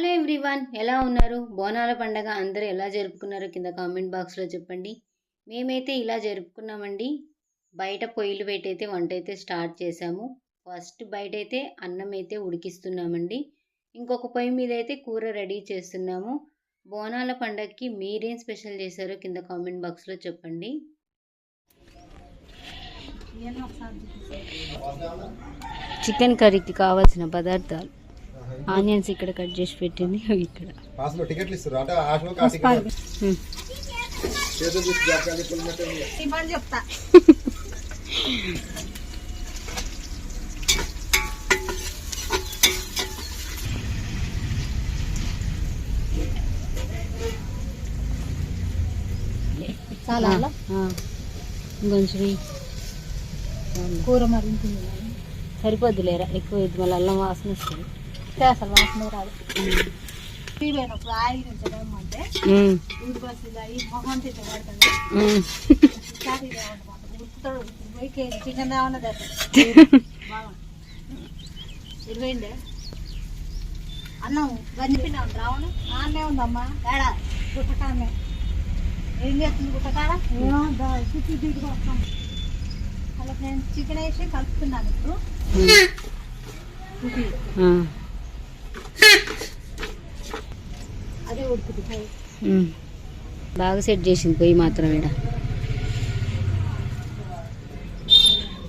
Hello everyone ఎలా ఉన్నారు? బోనాల పండగ అందరూ ఎలా జరుపుకున్నారో కింద కామెంట్ బాక్స్లో చెప్పండి. మేమైతే ఇలా జరుపుకున్నామండి. బయట పొయ్యిలు పెట్టయితే వంట అయితే స్టార్ట్ చేసాము ఫస్ట్ బయట అయితే అన్నం అయితే ఉడికిస్తున్నామండి. ఇంకొక పొయ్యి మీద అయితే కూర రెడీ చేస్తున్నాము. బోనాల పండగకి మీరేం స్పెషల్ చేశారో కింద కామెంట్ బాక్స్లో చెప్పండి. చికెన్ కర్రీకి కావాల్సిన పదార్థాలు. ఆనియన్స్ ఇక్కడ కట్ చేసి పెట్టింది. అవి ఇక్కడ. పాస్లో టికెట్లు ఇస్తారు. అంటే ఆ షోకి ఆ టికెట్ హ్మ్. చేతులు చూసి జాగ్రత్తగా చెప్పినట్టు చెప్తా చాలా. కూర మరింటుంది సరిపోద్దులేరా? ఎక్కువ ఇది మళ్ళీ అల్లం వాసన వస్తుంది. అసలు వాసన రాదు. ఆయిల్ అంటే మొహం తిట్ట పడుతుంది. ఉడుకుతాడు పోయి చికెన్ ఏమన్నా బాగా. ఇరవైందే అన్నం గంజిపినా రావణ ఆనే ఉందమ్మా. ఏడా? గుట్టకానే ఏం చేస్తుంది గుట్టకాడ? చుట్టూ దిగుతూ వస్తాం. అలా నేను చికెన్ వేసి కలుపుతున్నాను ఇప్పుడు. బాగా సెట్ చేసింది పొయ్యి మాత్రం ఈడ.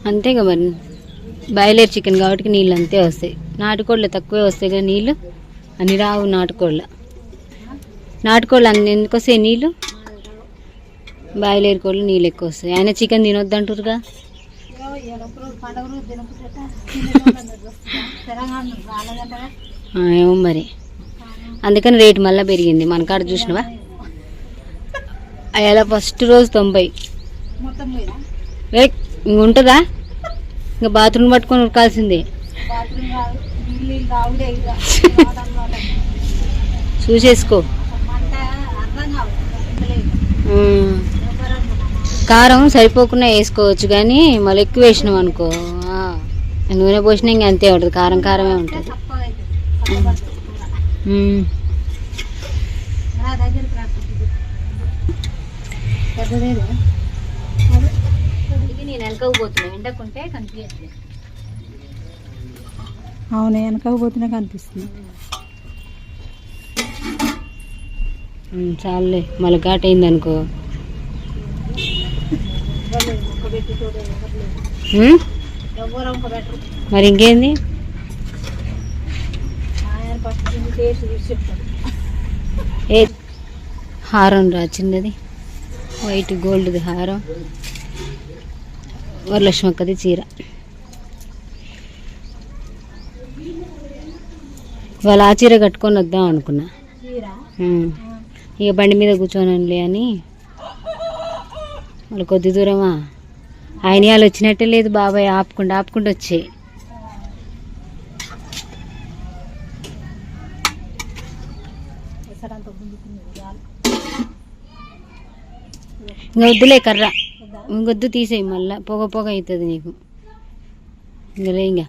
అంతేగా మరి. బాయిలర్ చికెన్ కాబట్టి నీళ్ళు అంతే వస్తాయి. నాటుకోళ్ళు తక్కువే వస్తాయి కదా నీళ్ళు? అన్ని రావు నాటుకోళ్ళ నాటుకోళ్ళు అన్ని ఎందుకు వస్తాయి నీళ్ళు? బాయిలర్ కోళ్ళు నీళ్ళు ఎక్కువ వస్తాయి. ఆయన చికెన్ తినొద్దంటారుగా పండుగ ఏమో మరి. అందుకని రేటు మళ్ళీ పెరిగింది. మన కాడ చూసినవా? అలా ఫస్ట్ రోజు తొంభై. ఏ ఇంక ఉంటుందా? ఇంకా బాత్రూమ్ పట్టుకొని ఉరకాల్సిందే. చూసేసుకో. కారం సరిపోకుండా వేసుకోవచ్చు కానీ మళ్ళీ ఎక్కువ వేసినాం అనుకో నూనె పోసినా ఇంక అంతే ఉంటుంది. కారం కారమే ఉంటుంది. ఇది నేను వెనకకు పోతున్నా. ఎండకుంటే కనిపించట్లేదు అవును కనిపిస్తుంది. చాలులే. మళ్ళీ ఘాట్ అయింది అనుకో మరి ఇంకేంది? ఏ హారం రా చిన్నది. వైట్ గోల్డ్ది హారం. వరలక్ష్మక్కది చీర. ఇవాళ ఆ చీర కట్టుకొని వద్దాం అనుకున్నా. ఇక బండి మీద కూర్చోనండి అని. వాళ్ళు కొద్ది దూరమా? ఆయన వాళ్ళు వచ్చినట్టే లేదు బాబాయ్ ఆపుకుంటూ ఆపుకుంటూ వచ్చాయి ఎసరంత గుంజుతుంది ఇంకా వద్దులే కర్ర ఇంకొద్దు తీసేయి మళ్ళా పొగ పొగ అవుతుంది నీకు ఇంకా లే ఇంకా